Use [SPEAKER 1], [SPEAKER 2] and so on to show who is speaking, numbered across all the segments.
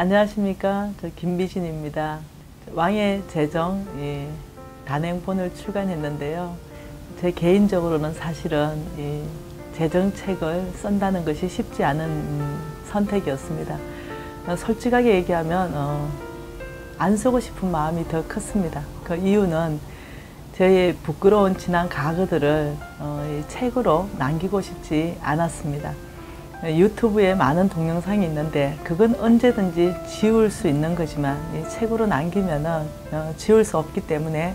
[SPEAKER 1] 안녕하십니까. 저 김비신입니다. 왕의 재정 예, 단행본을 출간했는데요. 제 개인적으로는 사실은 이 재정책을 쓴다는 것이 쉽지 않은 음, 선택이었습니다. 어, 솔직하게 얘기하면 어, 안 쓰고 싶은 마음이 더 컸습니다. 그 이유는 저의 부끄러운 지난 과거들을 어, 이 책으로 남기고 싶지 않았습니다. 유튜브에 많은 동영상이 있는데 그건 언제든지 지울 수 있는 거지만 이 책으로 남기면은 어, 지울 수 없기 때문에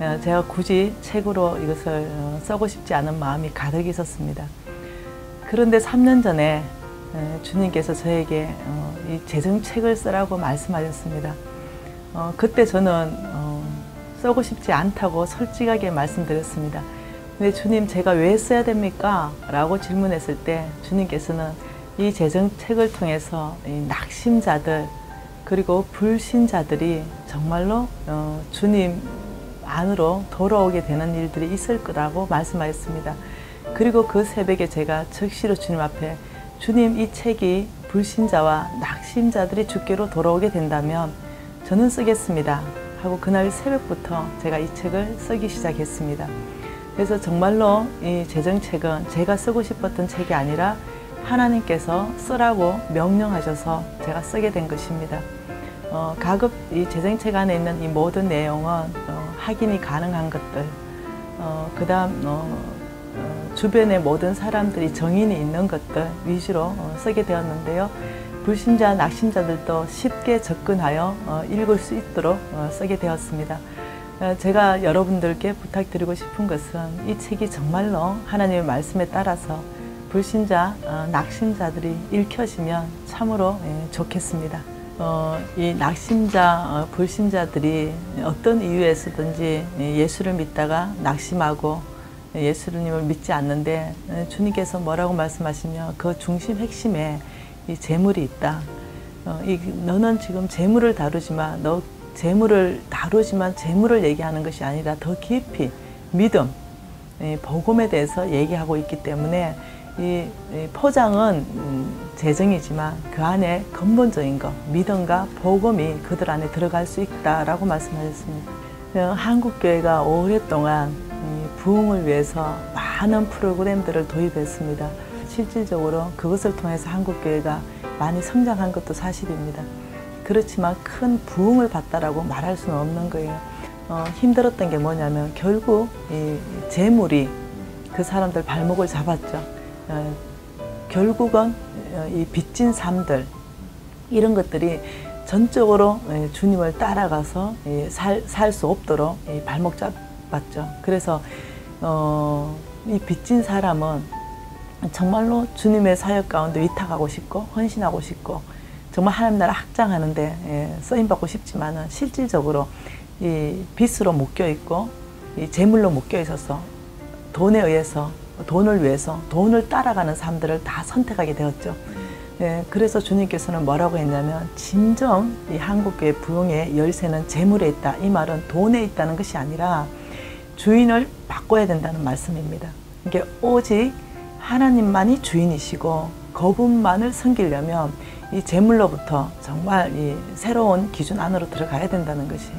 [SPEAKER 1] 어, 제가 굳이 책으로 이것을 어, 써고 싶지 않은 마음이 가득 있었습니다. 그런데 3년 전에 어, 주님께서 저에게 어, 이 재정책을 쓰라고 말씀하셨습니다. 어, 그때 저는 어, 쓰고 싶지 않다고 솔직하게 말씀드렸습니다. 근데 주님 제가 왜 써야 됩니까? 라고 질문했을 때 주님께서는 이 재정책을 통해서 이 낙심자들 그리고 불신자들이 정말로 어, 주님 안으로 돌아오게 되는 일들이 있을 거라고 말씀하셨습니다. 그리고 그 새벽에 제가 즉시로 주님 앞에 주님 이 책이 불신자와 낙심자들이 주께로 돌아오게 된다면 저는 쓰겠습니다. 하고 그날 새벽부터 제가 이 책을 쓰기 시작했습니다. 그래서 정말로 이 재정책은 제가 쓰고 싶었던 책이 아니라 하나님께서 쓰라고 명령하셔서 제가 쓰게 된 것입니다. 어, 가급 이 재정책 안에 있는 이 모든 내용은 어, 확인이 가능한 것들, 어, 그 다음 어, 어, 주변의 모든 사람들이 정인이 있는 것들 위주로 어, 쓰게 되었는데요. 불신자, 낙심자들도 쉽게 접근하여 어, 읽을 수 있도록 어, 쓰게 되었습니다. 어, 제가 여러분들께 부탁드리고 싶은 것은 이 책이 정말로 하나님의 말씀에 따라서 불신자, 어, 낙심자들이 읽혀지면 참으로 예, 좋겠습니다. 어, 이 낙심자, 어, 불신자들이 어떤 이유에서든지 예수를 믿다가 낙심하고 예수님을 믿지 않는데 어, 주님께서 뭐라고 말씀하시며 그 중심 핵심에 이 재물이 있다. 어, 이, 너는 지금 재물을 다루지만 너 재물을 다루지만 재물을 얘기하는 것이 아니라 더 깊이 믿음, 이 복음에 대해서 얘기하고 있기 때문에 이, 이 포장은 음, 재정이지만 그 안에 근본적인 것, 믿음과 복음이 그들 안에 들어갈 수 있다라고 말씀하셨습니다. 어, 한국 교회가 오랫동안 이 부흥을 위해서 많은 프로그램들을 도입했습니다. 실질적으로 그것을 통해서 한국 교회가 많이 성장한 것도 사실입니다. 그렇지만 큰 부흥을 봤다라고 말할 수는 없는 거예요. 어, 힘들었던 게 뭐냐면 결국 이 재물이 그 사람들 발목을 잡았죠. 어, 결국은 어, 이 빚진 삶들 이런 것들이 전적으로 예, 주님을 따라가서 살수 없도록 발목 잡았죠. 그래서 어, 이 빚진 사람은 정말로 주님의 사역 가운데 위탁하고 싶고 헌신하고 싶고 정말 하나님 나라 확장하는데 예, 쓰임 받고 싶지만은 실질적으로 이 빚으로 묶여 있고 이 재물로 묶여 있어서 돈에 의해서 돈을 위해서 돈을 따라가는 삶들을 다 선택하게 되었죠. 예, 그래서 주님께서는 뭐라고 했냐면 진정 이 한국교회 부흥의 열쇠는 재물에 있다. 이 말은 돈에 있다는 것이 아니라 주인을 바꿔야 된다는 말씀입니다. 이게 오직 하나님만이 주인이시고 그분만을 섬기려면 이 재물로부터 정말 이 새로운 기준 안으로 들어가야 된다는 것이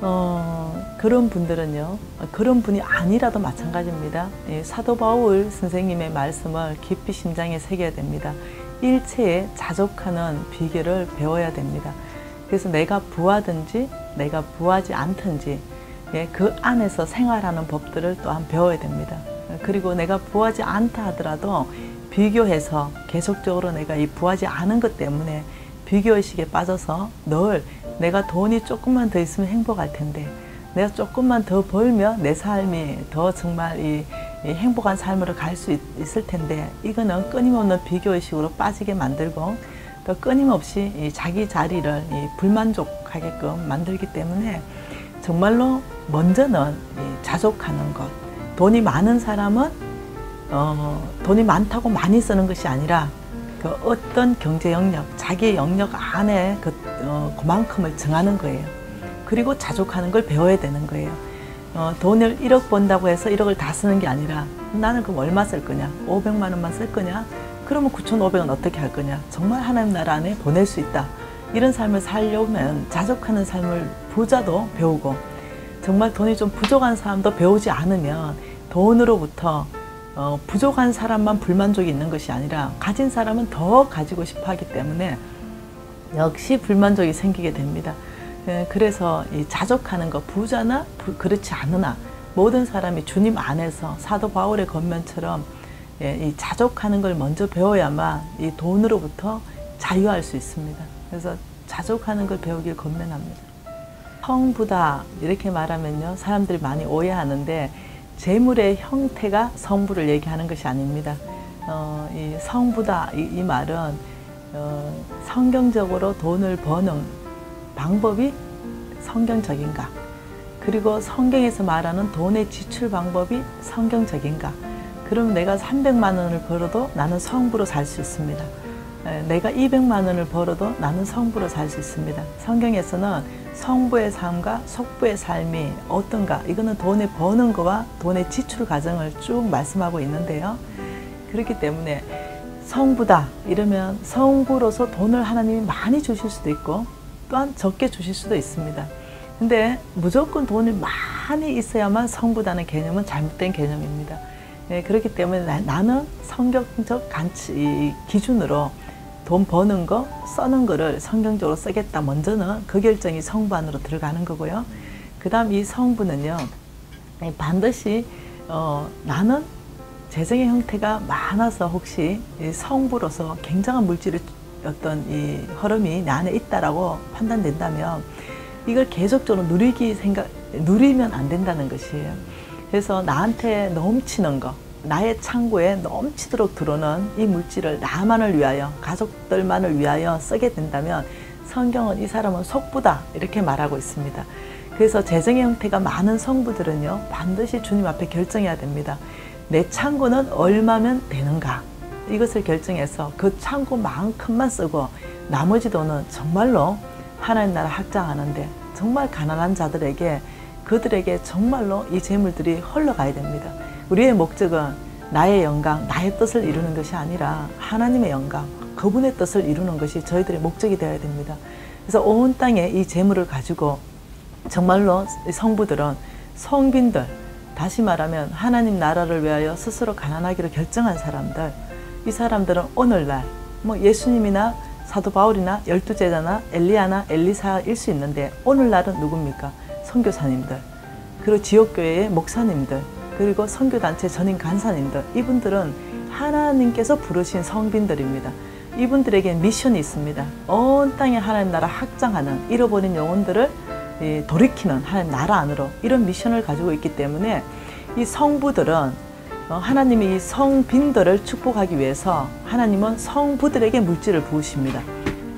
[SPEAKER 1] 어, 그런 분들은요 그런 분이 아니라도 마찬가지입니다. 사도 바울 선생님의 말씀을 깊이 심장에 새겨야 됩니다. 일체에 자족하는 비결을 배워야 됩니다. 그래서 내가 부하든지 내가 부하지 않든지 예, 그 안에서 생활하는 법들을 또한 배워야 됩니다. 그리고 내가 부하지 않다 하더라도 비교해서 계속적으로 내가 이 부하지 않은 것 때문에 비교의식에 빠져서 늘 내가 돈이 조금만 더 있으면 행복할 텐데 내가 조금만 더 벌면 내 삶이 더 정말 이, 이 행복한 삶으로 갈 수 있을 텐데 이거는 끊임없는 비교의식으로 빠지게 만들고 또 끊임없이 이 자기 자리를 이 불만족하게끔 만들기 때문에 정말로 먼저는 이 자족하는 것 돈이 많은 사람은 어, 돈이 많다고 많이 쓰는 것이 아니라 그 어떤 경제 영역, 자기 영역 안에 그, 어, 그만큼을 정하는 거예요. 그리고 자족하는 걸 배워야 되는 거예요. 어, 돈을 1억 번다고 해서 1억을 다 쓰는 게 아니라 나는 그럼 얼마 쓸 거냐? 500만 원만 쓸 거냐? 그러면 9,500원 어떻게 할 거냐? 정말 하나님 나라 안에 보낼 수 있다. 이런 삶을 살려면 자족하는 삶을 부자도 배우고 정말 돈이 좀 부족한 사람도 배우지 않으면 돈으로부터 어, 부족한 사람만 불만족이 있는 것이 아니라 가진 사람은 더 가지고 싶어 하기 때문에 역시 불만족이 생기게 됩니다. 예, 그래서 이 자족하는 것 부자나 부, 그렇지 않으나 모든 사람이 주님 안에서 사도 바울의 겉면처럼 예, 이 자족하는 걸 먼저 배워야만 이 돈으로부터 자유할 수 있습니다. 그래서 자족하는 걸 배우길 권면합니다. 성부다 이렇게 말하면요 사람들이 많이 오해하는데 재물의 형태가 성부를 얘기하는 것이 아닙니다. 어, 이 성부다 이, 이 말은 어, 성경적으로 돈을 버는 방법이 성경적인가? 그리고 성경에서 말하는 돈의 지출 방법이 성경적인가? 그럼 내가 300만 원을 벌어도 나는 성부로 살 수 있습니다. 내가 200만 원을 벌어도 나는 성부로 살 수 있습니다. 성경에서는 성부의 삶과 속부의 삶이 어떤가 이거는 돈을 버는 거와 돈의 지출 과정을 쭉 말씀하고 있는데요. 그렇기 때문에 성부다 이러면 성부로서 돈을 하나님이 많이 주실 수도 있고 또한 적게 주실 수도 있습니다. 근데 무조건 돈이 많이 있어야만 성부다는 개념은 잘못된 개념입니다. 예, 그렇기 때문에 나, 는 간치 기준으로 돈 버는 거, 써는 거를 성경적으로 쓰겠다. 먼저는 그 결정이 성부 안으로 들어가는 거고요. 그 다음 이 성부는요, 반드시 어, 나는 재정의 형태가 많아서 혹시 성부로서 굉장한 물질의 어떤 이 흐름이 내 안에 있다라고 판단된다면 이걸 계속적으로 누리기 생각 누리면 안 된다는 것이에요. 그래서 나한테 넘치는 거, 나의 창고에 넘치도록 들어오는 이 물질을 나만을 위하여 가족들만을 위하여 쓰게 된다면 성경은 이 사람은 속부다 이렇게 말하고 있습니다. 그래서 재정의 형태가 많은 성부들은요 반드시 주님 앞에 결정해야 됩니다. 내 창고는 얼마면 되는가 이것을 결정해서 그 창고만큼만 쓰고 나머지 돈은 정말로 하나님 나라 확장하는데 정말 가난한 자들에게 그들에게 정말로 이 재물들이 흘러가야 됩니다. 우리의 목적은 나의 영광, 나의 뜻을 이루는 것이 아니라 하나님의 영광, 그분의 뜻을 이루는 것이 저희들의 목적이 되어야 됩니다. 그래서 온 땅에 이 재물을 가지고 정말로 성부들은 성빈들, 다시 말하면 하나님 나라를 위하여 스스로 가난하기로 결정한 사람들, 이 사람들은 오늘날 뭐 예수님이나 사도 바울이나 열두 제자나 엘리야나 엘리사일 수 있는데 오늘날은 누굽니까? 선교사님들, 그리고 지역교회의 목사님들, 그리고 선교단체 전임 간사님들 이분들은 하나님께서 부르신 성빈들입니다. 이분들에게 미션이 있습니다. 온 땅에 하나님 나라 확장하는 잃어버린 영혼들을 돌이키는 하나님 나라 안으로 이런 미션을 가지고 있기 때문에 이 성부들은 어, 하나님이 이 성빈들을 축복하기 위해서 하나님은 성부들에게 물질을 부으십니다.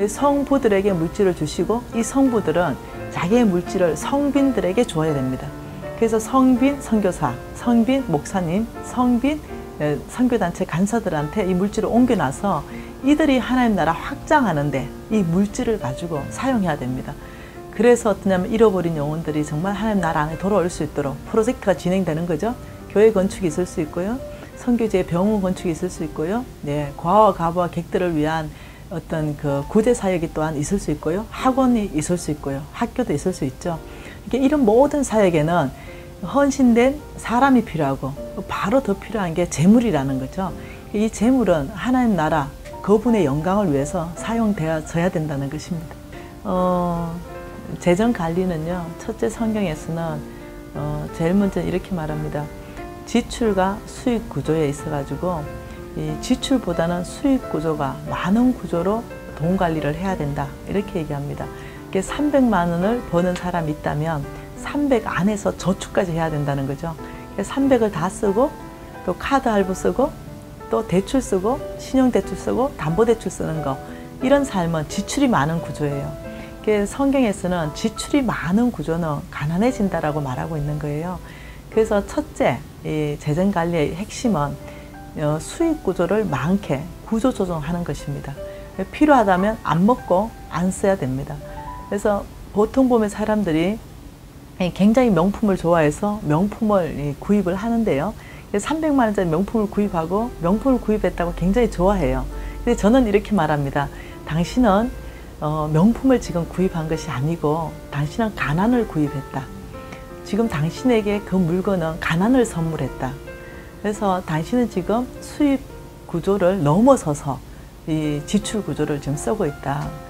[SPEAKER 1] 성부들에게 물질을 주시고 이 성부들은 자기의 물질을 성빈들에게 줘야 됩니다. 그래서 성빈 선교사, 성빈 목사님, 성빈 선교단체 간사들한테 이 물질을 옮겨놔서 이들이 하나님 나라 확장하는데 이 물질을 가지고 사용해야 됩니다. 그래서 어떠냐면 잃어버린 영혼들이 정말 하나님 나라 안에 돌아올 수 있도록 프로젝트가 진행되는 거죠. 교회 건축이 있을 수 있고요. 선교제 병원 건축이 있을 수 있고요. 네, 과와 가부와 객들을 위한 어떤 그 구제 사역이 또한 있을 수 있고요. 학원이 있을 수 있고요. 학교도 있을 수 있죠. 이런 모든 사역에는 헌신된 사람이 필요하고 바로 더 필요한 게 재물이라는 거죠. 이 재물은 하나님 나라 그분의 영광을 위해서 사용되어져야 된다는 것입니다. 어, 재정 관리는요. 첫째 성경에서는 어, 제일 먼저 이렇게 말합니다. 지출과 수익 구조에 있어 가지고 이 지출보다는 수익 구조가 많은 구조로 돈 관리를 해야 된다 이렇게 얘기합니다. 300만 원을 버는 사람이 있다면 300 안에서 저축까지 해야 된다는 거죠. 300을 다 쓰고 또 카드 할부 쓰고 또 대출 쓰고 신용 대출 쓰고 담보 대출 쓰는 거 이런 삶은 지출이 많은 구조예요. 성경에서는 지출이 많은 구조는 가난해진다라고 말하고 있는 거예요. 그래서 첫째, 이 재정 관리의 핵심은 어, 수익 구조를 많게 구조 조정하는 것입니다. 필요하다면 안 먹고 안 써야 됩니다. 그래서 보통 보면 사람들이 굉장히 명품을 좋아해서 명품을 구입을 하는데요. 300만 원짜리 명품을 구입하고 명품을 구입했다고 굉장히 좋아해요. 근데 저는 이렇게 말합니다. 당신은 어, 명품을 지금 구입한 것이 아니고 당신은 가난을 구입했다. 지금 당신에게 그 물건은 가난을 선물했다. 그래서 당신은 지금 수입 구조를 넘어서서 이 지출 구조를 지금 쓰고 있다.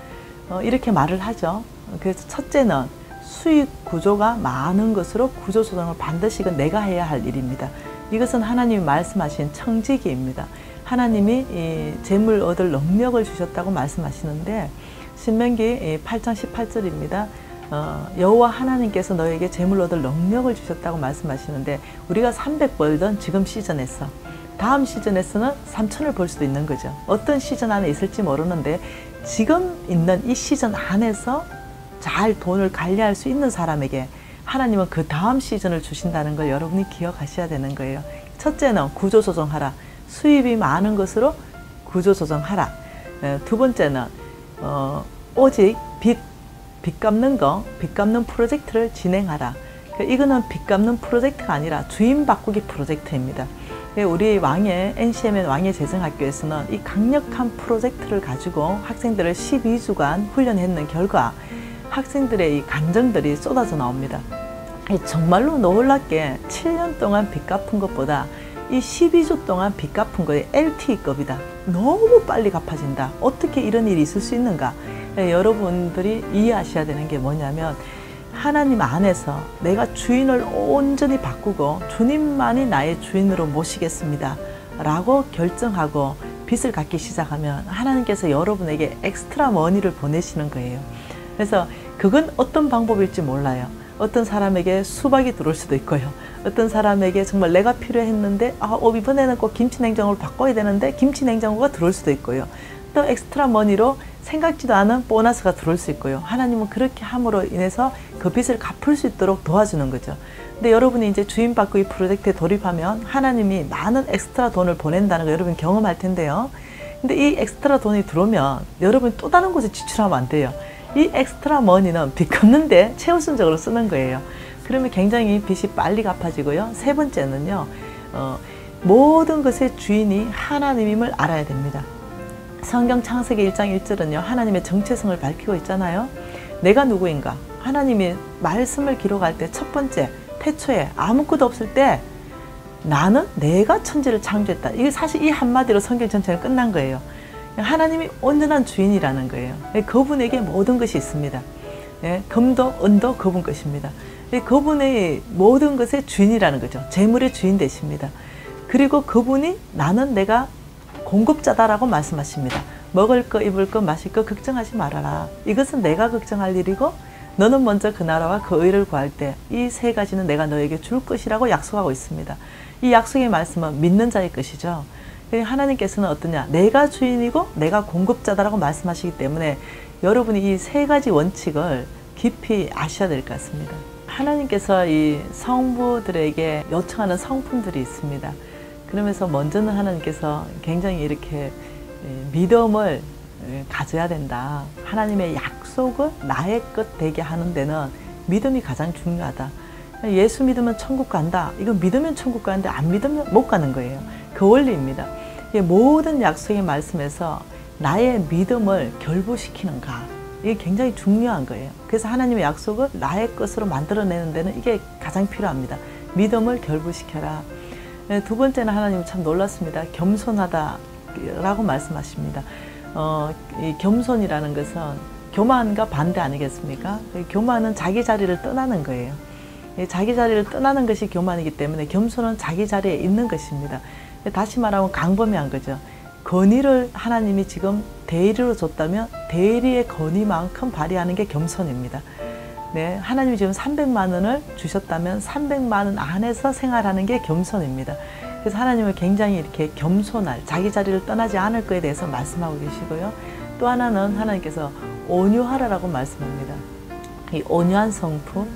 [SPEAKER 1] 어, 이렇게 말을 하죠. 그래서 첫째는 수익 구조가 많은 것으로 구조 조정을 반드시 내가 해야 할 일입니다. 이것은 하나님이 말씀하신 청지기입니다. 하나님이 이 재물 얻을 능력을 주셨다고 말씀하시는데 신명기 8장 18절입니다. 어, 여호와 하나님께서 너에게 재물 얻을 능력을 주셨다고 말씀하시는데 우리가 300 벌던 지금 시즌에서 다음 시즌에서는 3천을 벌 수도 있는 거죠. 어떤 시즌 안에 있을지 모르는데 지금 있는 이 시즌 안에서 잘 돈을 관리할 수 있는 사람에게 하나님은 그 다음 시즌을 주신다는 걸 여러분이 기억하셔야 되는 거예요. 첫째는 구조 조정하라. 수입이 많은 것으로 구조 조정하라. 두 번째는 어, 오직 빚, 빚 갚는 거, 빚 갚는 프로젝트를 진행하라. 그러니까 이거는 빚 갚는 프로젝트가 아니라 주인 바꾸기 프로젝트입니다. 우리 왕의 NCMN 왕의 재정학교에서는 이 강력한 프로젝트를 가지고 학생들을 12주간 훈련했는 결과 학생들의 이 감정들이 쏟아져 나옵니다. 정말로 놀랍게 7년 동안 빚 갚은 것보다 이 12주 동안 빚 갚은 거에 LTE급이다. 너무 빨리 갚아진다. 어떻게 이런 일이 있을 수 있는가? 여러분들이 이해하셔야 되는 게 뭐냐면 하나님 안에서 내가 주인을 온전히 바꾸고 주님만이 나의 주인으로 모시겠습니다. 라고 결정하고 빚을 갚기 시작하면 하나님께서 여러분에게 엑스트라 머니를 보내시는 거예요. 그래서 그건 어떤 방법일지 몰라요. 어떤 사람에게 수박이 들어올 수도 있고요. 어떤 사람에게 정말 내가 필요했는데 아 어, 이번에는 꼭 김치 냉장고를 바꿔야 되는데 김치 냉장고가 들어올 수도 있고요. 또 엑스트라 머니로 생각지도 않은 보너스가 들어올 수 있고요. 하나님은 그렇게 함으로 인해서 그 빚을 갚을 수 있도록 도와주는 거죠. 근데 여러분이 이제 주인 바꾸기 프로젝트에 돌입하면 하나님이 많은 엑스트라 돈을 보낸다는 거 여러분 경험할 텐데요. 근데 이 엑스트라 돈이 들어오면 여러분 또 다른 곳에 지출하면 안 돼요. 이 엑스트라 머니는 빚 갚는데 최우선적으로 쓰는 거예요. 그러면 굉장히 빚이 빨리 갚아지고요. 세 번째는요. 어, 모든 것의 주인이 하나님임을 알아야 됩니다. 성경 창세기 1장 1절은요. 하나님의 정체성을 밝히고 있잖아요. 내가 누구인가? 하나님이 말씀을 기록할 때 첫 번째 태초에 아무것도 없을 때 나는 내가 천지를 창조했다. 이게 사실 이 한마디로 성경 전체가 끝난 거예요. 하나님이 온전한 주인이라는 거예요. 그분에게 모든 것이 있습니다. 예, 금도 은도 그분 것입니다. 그분의 모든 것의 주인이라는 거죠. 재물의 주인 되십니다. 그리고 그분이 나는 내가 공급자다라고 말씀하십니다. 먹을 거, 입을 거, 마실 거 걱정하지 말아라. 이것은 내가 걱정할 일이고 너는 먼저 그 나라와 그 의를 구할 때 이 세 가지는 내가 너에게 줄 것이라고 약속하고 있습니다. 이 약속의 말씀은 믿는 자의 것이죠. 하나님께서는 어떠냐? 내가 주인이고 내가 공급자다라고 말씀하시기 때문에 여러분이 이 세 가지 원칙을 깊이 아셔야 될 것 같습니다. 하나님께서 이 성부들에게 요청하는 성품들이 있습니다. 그러면서 먼저는 하나님께서 굉장히 이렇게 예, 믿음을 예, 가져야 된다. 하나님의 약속을 나의 것 되게 하는 데는 믿음이 가장 중요하다. 예수 믿으면 천국 간다. 이거 믿으면 천국 가는데 안 믿으면 못 가는 거예요. 그 원리입니다. 모든 약속의 말씀에서 나의 믿음을 결부시키는가. 이게 굉장히 중요한 거예요. 그래서 하나님의 약속을 나의 것으로 만들어내는 데는 이게 가장 필요합니다. 믿음을 결부시켜라. 네, 두 번째는 하나님 참 놀랐습니다. 겸손하다라고 말씀하십니다. 어, 이 겸손이라는 것은 교만과 반대 아니겠습니까? 교만은 자기 자리를 떠나는 거예요. 자기 자리를 떠나는 것이 교만이기 때문에 겸손은 자기 자리에 있는 것입니다. 다시 말하면 강범위한 거죠. 건의를 하나님이 지금 대리로 줬다면 대리의 건의만큼 발휘하는 게 겸손입니다. 네, 하나님이 지금 300만 원을 주셨다면 300만 원 안에서 생활하는 게 겸손입니다. 그래서 하나님은 굉장히 이렇게 겸손할 자기 자리를 떠나지 않을 거에 대해서 말씀하고 계시고요. 또 하나는 하나님께서 온유하라라고 말씀합니다. 이 온유한 성품,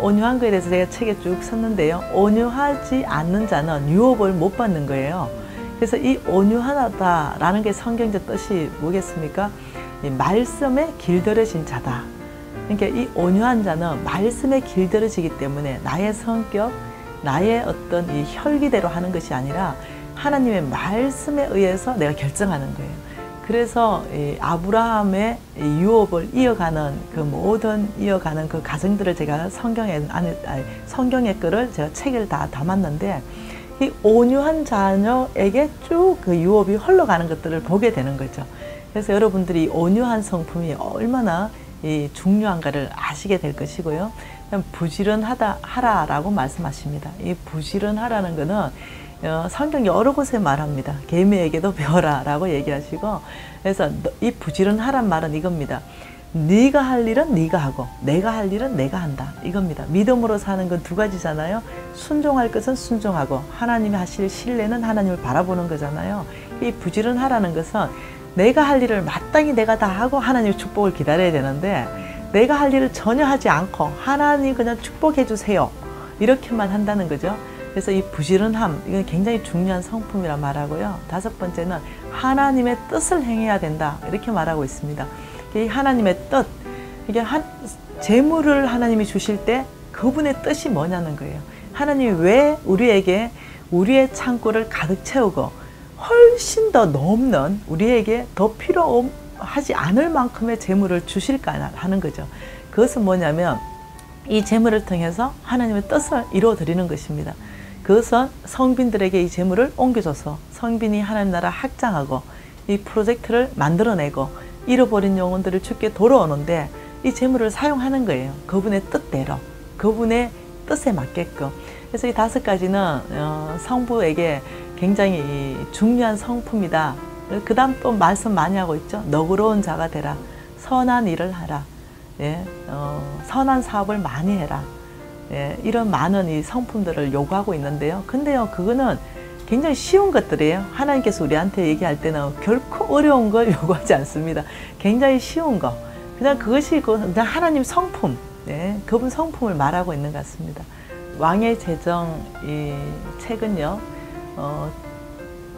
[SPEAKER 1] 온유한 거에 대해서 제가 책에 쭉 썼는데요. 온유하지 않는 자는 유업을 못 받는 거예요. 그래서 이 온유하다라는 게 성경적 뜻이 뭐겠습니까? 말씀에 길들여진 자다. 그러니까 이 온유한 자는 말씀에 길들여지기 때문에 나의 성격, 나의 어떤 이 혈기대로 하는 것이 아니라 하나님의 말씀에 의해서 내가 결정하는 거예요. 그래서 이 아브라함의 이 유업을 이어가는 그 모든 이어가는 그 가정들을 제가 성경에 안에 성경의 글을 제가 책을 다 담았는데 이 온유한 자녀에게 쭉 그 유업이 흘러가는 것들을 보게 되는 거죠. 그래서 여러분들이 온유한 성품이 얼마나 이 중요한가를 아시게 될 것이고요. 부지런하다 하라라고 말씀하십니다. 이 부지런하라는 것은 어, 성경 여러 곳에 말합니다. 개미에게도 배워라라고 얘기하시고 그래서 이 부지런하란 말은 이겁니다. 네가 할 일은 네가 하고 내가 할 일은 내가 한다 이겁니다. 믿음으로 사는 건 두 가지잖아요. 순종할 것은 순종하고 하나님이 하실 신뢰는 하나님을 바라보는 거잖아요. 이 부지런하라는 것은 내가 할 일을 마땅히 내가 다 하고 하나님의 축복을 기다려야 되는데 내가 할 일을 전혀 하지 않고 하나님 그냥 축복해 주세요 이렇게만 한다는 거죠. 그래서 이 부지런함 이건 굉장히 중요한 성품이라 말하고요. 다섯 번째는 하나님의 뜻을 행해야 된다 이렇게 말하고 있습니다. 이 하나님의 뜻 이게 한 재물을 하나님이 주실 때 그분의 뜻이 뭐냐는 거예요. 하나님이 왜 우리에게 우리의 창고를 가득 채우고 훨씬 더 넘는 우리에게 더 필요하지 않을 만큼의 재물을 주실까 하는 거죠. 그것은 뭐냐면 이 재물을 통해서 하나님의 뜻을 이루어 드리는 것입니다. 그것은 성빈들에게 이 재물을 옮겨줘서 성빈이 하나님 나라 확장하고 이 프로젝트를 만들어내고 잃어버린 영혼들을 주께 돌아오는데 이 재물을 사용하는 거예요. 그분의 뜻대로, 그분의 뜻에 맞게끔. 그래서 이 다섯 가지는 어, 성부에게 굉장히 중요한 성품이다. 그 다음 또 말씀 많이 하고 있죠. 너그러운 자가 되라. 선한 일을 하라. 예, 어, 선한 사업을 많이 해라. 예, 이런 많은 이 성품들을 요구하고 있는데요. 근데요, 그거는 굉장히 쉬운 것들이에요. 하나님께서 우리한테 얘기할 때는 결코 어려운 걸 요구하지 않습니다. 굉장히 쉬운 거. 그냥 그것이 그냥 하나님 성품, 예, 그분 성품을 말하고 있는 것 같습니다. 왕의 재정 이 책은요, 어,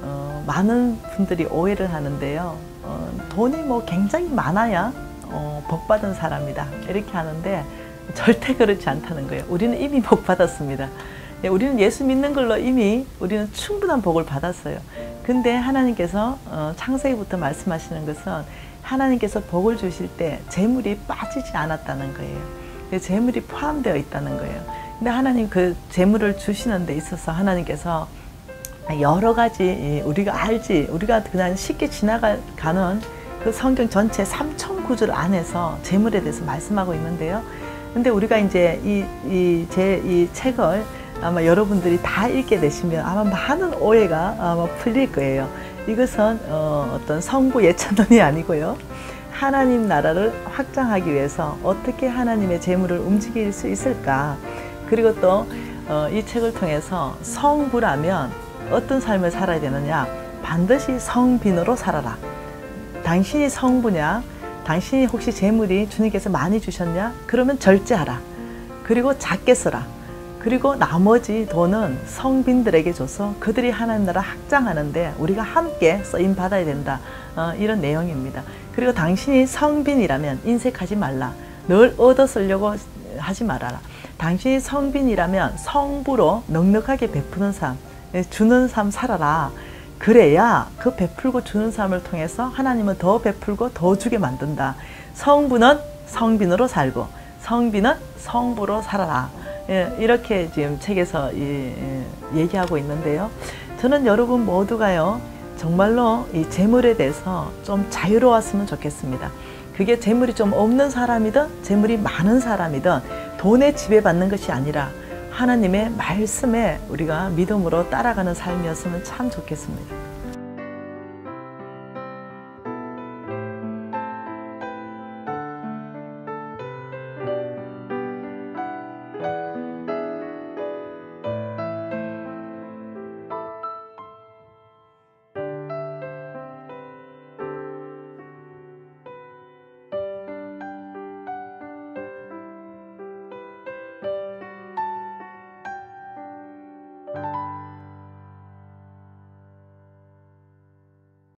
[SPEAKER 1] 어, 많은 분들이 오해를 하는데요. 어, 돈이 뭐 굉장히 많아야 어, 복 받은 사람이다 이렇게 하는데 절대 그렇지 않다는 거예요. 우리는 이미 복 받았습니다. 예, 우리는 예수 믿는 걸로 이미 우리는 충분한 복을 받았어요. 근데 하나님께서 어, 창세기부터 말씀하시는 것은 하나님께서 복을 주실 때 재물이 빠지지 않았다는 거예요. 재물이 포함되어 있다는 거예요. 근데 하나님 그 재물을 주시는 데 있어서 하나님께서 여러 가지 우리가 알지 우리가 그냥 쉽게 지나가는 그 성경 전체 3천 구절 안에서 재물에 대해서 말씀하고 있는데요. 근데 우리가 이제 이이제이 책을 아마 여러분들이 다 읽게 되시면 아마 많은 오해가 아마 풀릴 거예요. 이것은 어, 어떤 성부 예찬론이 아니고요. 하나님 나라를 확장하기 위해서 어떻게 하나님의 재물을 움직일 수 있을까? 그리고 또이 어, 책을 통해서 성부라면 어떤 삶을 살아야 되느냐? 반드시 성빈으로 살아라. 당신이 성부냐? 당신이 혹시 재물이 주님께서 많이 주셨냐? 그러면 절제하라. 그리고 작게 쓰라. 그리고 나머지 돈은 성빈들에게 줘서 그들이 하나님 나라 확장하는데 우리가 함께 쓰임 받아야 된다. 어, 이런 내용입니다. 그리고 당신이 성빈이라면 인색하지 말라. 늘 얻어 쓰려고 하지 말아라. 당신이 성빈이라면 성부로 넉넉하게 베푸는 삶, 주는 삶 살아라. 그래야 그 베풀고 주는 삶을 통해서 하나님은 더 베풀고 더 주게 만든다. 성부는 성빈으로 살고 성빈은 성부로 살아라. 예, 이렇게 지금 책에서 이, 예, 얘기하고 있는데요. 저는 여러분 모두가요, 정말로 이 재물에 대해서 좀 자유로웠으면 좋겠습니다. 그게 재물이 좀 없는 사람이든 재물이 많은 사람이든 돈에 지배받는 것이 아니라 하나님의 말씀에 우리가 믿음으로 따라가는 삶이었으면 참 좋겠습니다.